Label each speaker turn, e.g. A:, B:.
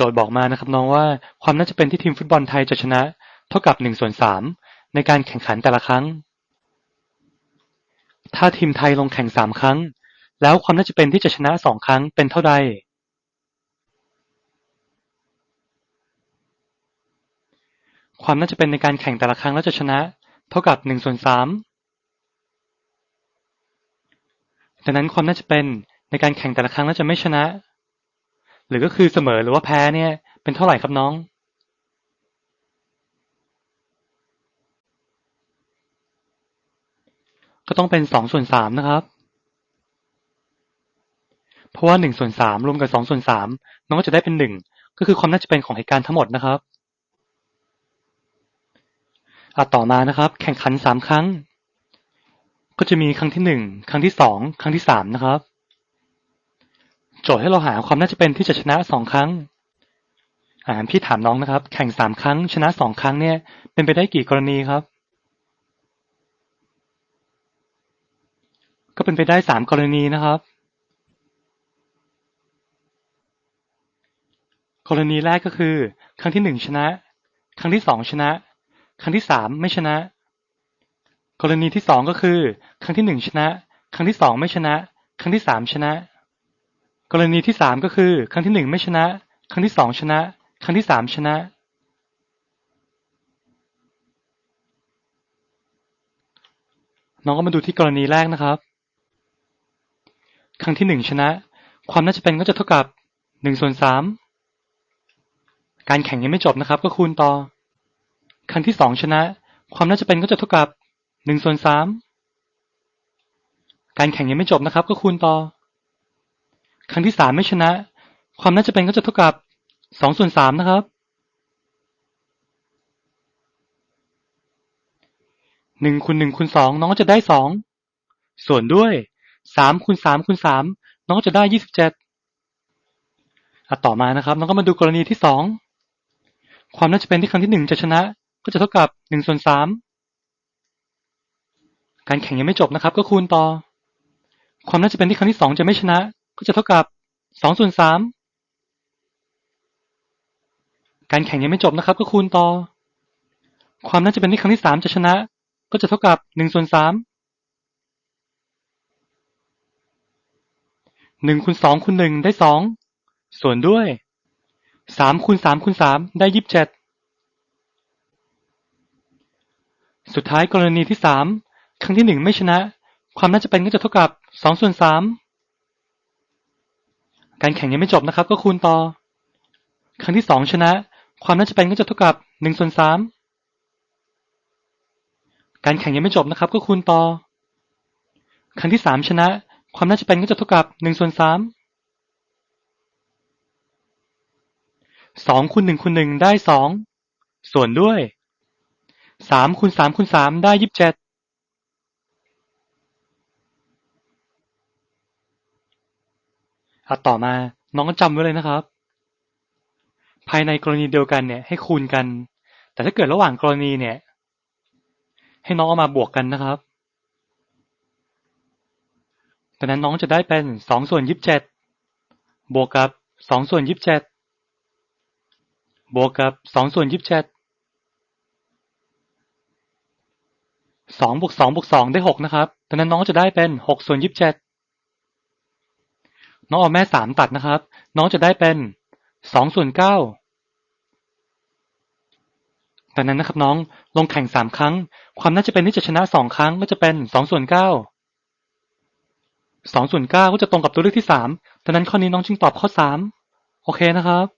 A: โจทย์บอกมานะครับน้องว่าความน่าจะเป็นที่ทีมฟุตบอลไทยจะชนะ เท่ากับหนึ่งส่วนสามในการแข่งขันแต่ละครั้ง ถ้าทีมไทยลงแข่งสามครั้ง แล้วความน่าจะเป็นที่จะชนะสองครั้งเป็นเท่าใด ความน่าจะเป็นในการแข่งแต่ละครั้งแล้วจะชนะ เท่ากับหนึ่งส่วนสามดังนั้นความน่าจะเป็นในการแข่งแต่ละครั้งแล้วจะไม่ชนะ หรือก็คือเสมอหรือว่าแพ้เนี่ย เป็นเท่าไหร่ครับน้องก็ต้องเป็นสองส่วนสามนะครับ เพราะว่าหนึ่งส่วนสามรวมกับสองส่วนสามน้องก็จะได้เป็นหนึ่งก็คือความน่าจะเป็นของเหตุการณ์ทั้งหมดนะครับอะต่อมานะครับ แข่งขันสามครั้ง ก็จะมีครั้งที่หนึ่งครั้งที่สองครั้งที่สามนะครับ จทย์ให้เราหาความน่าจะเป็นที่จะชนะสองครั้ง อ่าพี่ถามน้องนะครับ แข่งสามครั้ง ชนะสองครั้งเนี่ย เป็นไปได้กี่กรณีครับ ก็เป็นไปได้สามกรณีนะครับ กรณีแรกก็คือ ครั้งที่หนึ่งชนะ ครั้งที่สองชนะ ครั้งที่สามไม่ชนะ กรณีที่สองก็คือ ครั้งที่หนึ่งชนะ ครั้งที่สองไม่ชนะ ครั้งที่สามชนะ กรณีที่สามก็คือ ครั้งที่หนึ่งไม่ชนะ ครั้งที่สองชนะ ครั้งที่สามชนะ น้องก็มาดูที่กรณีแรกนะครับ ครั้งที่หนึ่งชนะ ความน่าจะเป็นก็จะเท่ากับหนึ่งส่วนสามการแข่งยังไม่จบนะครับ ก็คูณต่อ ครั้งที่สองชนะ ความน่าจะเป็นก็จะเท่ากับหนึ่งส่วนสามการแข่งยังไม่จบนะครับ ก็คูณต่อ ครั้งที่สามไม่ชนะ ความน่าจะเป็นก็จะเท่ากับสองส่วนสามนะครับหนึ่งคูณหนึ่งคูณสองน้องก็จะได้สองส่วนด้วยสามคูณสามคูณสามน้องก็จะได้ยี่สิบเจ็ดอะต่อมานะครับ น้องก็มาดูกรณีที่สองความน่าจะเป็นที่ครั้งที่หนึ่งจะชนะ ก็จะเท่ากับหนึ่งส่วนสามการแข่งยังไม่จบนะครับ ก็คูณต่อ ความน่าจะเป็นที่ครั้งที่สองจะไม่ชนะ ก็จะเท่ากับสองส่วนสามการแข่งยังไม่จบนะครับ ก็คูณต่อ ความน่าจะเป็นที่ครั้งที่สามจะชนะ ก็จะเท่ากับหนึ่งส่วนสามหนึ่งคูณสองคูณหนึ่งได้สองส่วนด้วยสามคูณสามคูณสามได้ยี่สิบเจ็ดสุดท้ายกรณีที่สามครั้งที่หนึ่งไม่ชนะ ความน่าจะเป็นก็จะเท่ากับสองส่วนสาม การแข่งยังไม่จบนะครับ ก็คูณต่อ ครั้งที่สองชนะ ความน่าจะเป็นก็จะเท่ากับหนึ่งส่วนสามการแข่งยังไม่จบนะครับ ก็คูณต่อ ครั้งที่สามชนะ ความน่าจะเป็นก็จะเท่ากับหนึ่งส่วนสามสองคูณหนึ่งคูณหนึ่งได้สองส่วนด้วยสามคูณสามคูณสามได้ยี่สิบเจ็ด อะต่อมา น้องก็จำไว้เลยนะครับ ภายในกรณีเดียวกันเนี่ย ให้คูณกัน แต่ถ้าเกิดระหว่างกรณีเนี่ย ให้น้องเอามาบวกกันนะครับดังนั้นน้องจะได้เป็นสองส่วนยี่สิบเจ็ดบวกกับสองส่วนยี่สิบเจ็ดบวกกับสองส่วนยี่สิบเจ็ดสองบวกสองบวกสองได้หกนะครับดังนั้นน้องจะได้เป็นหกส่วนยี่สิบเจ็ด น้องเอาแม่สามตัดนะครับ น้องจะได้เป็นสองส่วนเก้าดังนั้นนะครับน้องลงแข่งสามครั้ง ความน่าจะเป็นที่จะชนะสองครั้งก็จะเป็นสองส่วนเก้าสองส่วนเก้าก็จะตรงกับตัวเลือกที่สามดังนั้นข้อนี้น้องจึงตอบข้อสามโอเคนะครับ